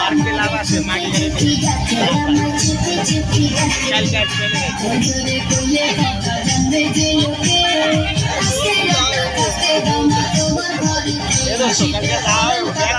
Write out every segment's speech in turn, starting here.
আর কে লাভ আছে মাগি কালকে আসবে এরকম কালকে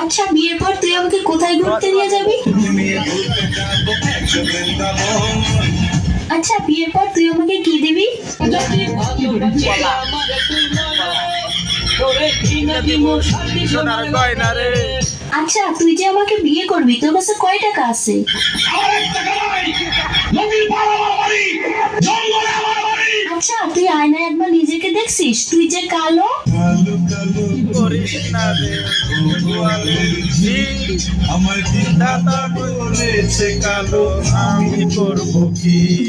আচ্ছা বিয়ের পর তুই আমাকে কোথায় ঘুরতে নিয়ে যাবি? আচ্ছা বিয়ের পর তুই আমাকে কি দিবি? আচ্ছা তুই যে আমাকে বিয়ে করবি তোর কাছে কয় টাকা আছে? আচ্ছা তুই আয়নায় একবার নিজেকে দেখছিস? তুই যে কালো।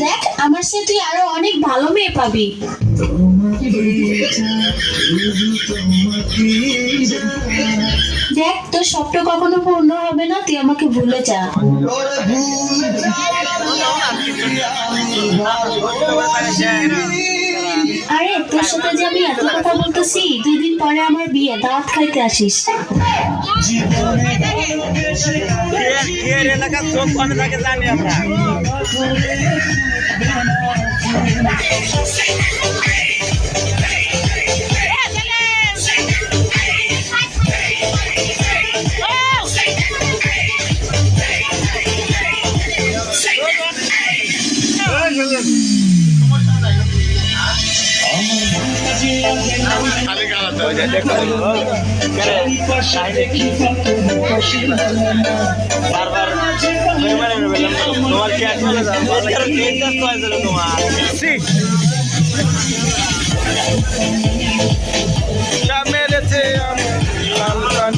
দেখ, আমার সে তুই আরও অনেক ভালো মেয়ে পাবি। দেখ, তোর স্বপ্ন কখনো পূর্ণ হবে না, তুই আমাকে ভুলে যা। আরে, তোর সাথে যে আমি এত কথা বলতেছি, দুই দিন পরে আমার বিয়ে, দাওয়াত খাইতে আসিস। এর এলাকার চোখ কমে থাকে জানি আমরা বারবার তোমার কি তোমার মেরেছে আমার লাল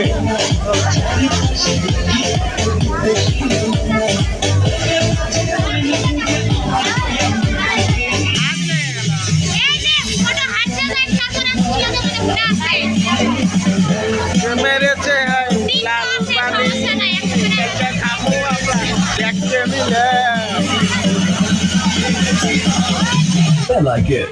কাটবে মেরেছে লাল পানি একটা খাব আমরা দেখতে মিলে I like it.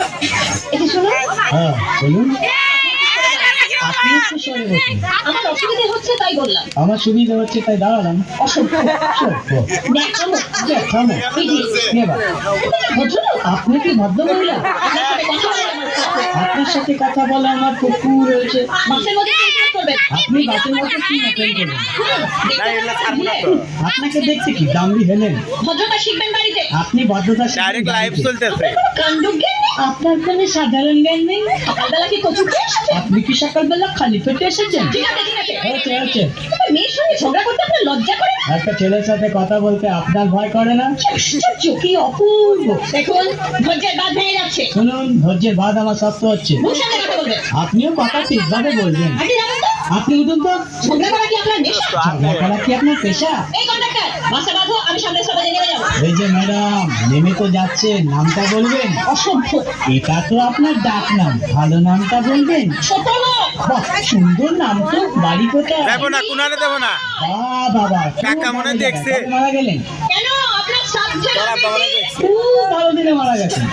হ্যাঁ বলুন আপনি একটু সরে বসুন আমার অসুবিধা হচ্ছে তাই বললাম আমার সুবিধা হচ্ছে তাই দাঁড়ালাম অসভ্য আপনি কি ভদ্র মহিলা আপনার সাথে কথা বলে আমার কুকুর করবেন আপনি বাসের মধ্যে কি করবেন আপনাকে দেখতে কি? দামড়ি হেলেন? ভদ্রতা শিখবেন বাড়িতে আপনি ভদ্রতা ডাইরেক্ট লাইভ চলতেছে। কাণ্ডজ্ঞান নেই আপনার কোনো সাধারণ জ্ঞান নেই? সকালবেলা কি কচু খেয়ে এসেছেন? আপনি কি সকালবেলা খালি পেটে এসেছেন? ঠিক আছে ঠিক আছে। হয়েছে হয়েছে একটা মেয়ের সঙ্গে ঝগড়া করতে আপনার লজ্জা করে না? একটা ছেলের সাথে কথা বলতে আপনার ভয় করে না? আশ্চর্য অপূর্ব। দেখুন ধৈর্যের বাদ ভেঙে যাচ্ছে। শুনুন ধৈর্যের বাদ আমার শক্ত হচ্ছে। মুখ সামনে কথা বলবেন। আপনিও কথা ঠিকভাবে বলবেন। যাবেন তো? আপনি উঠুন তো। ঝগড়া করা কি আপনার নেশা? ঝগড়া করা কি আপনার পেশা? এই কন্ডাক্টর বাসা বাঁধো আমি সামনে সবাই এই যে ম্যাডাম নেমে তো যাচ্ছে নামটা বলবেন? অসভ্য। এটা তো আপনার ডাক নাম ভালো নামটা বলবেন? বাহ সুন্দর নাম তো বাড়ি কোথায়? দেবো না কুনারে দেবো না। বাহ, বাবা কাকা মনে দেখছে। কবে মারা গেলেন। কেন? আপনার সাবজেক্ট তোরা বাবারা দেখছে। খুব ভালো দিনে মারা গেছেন।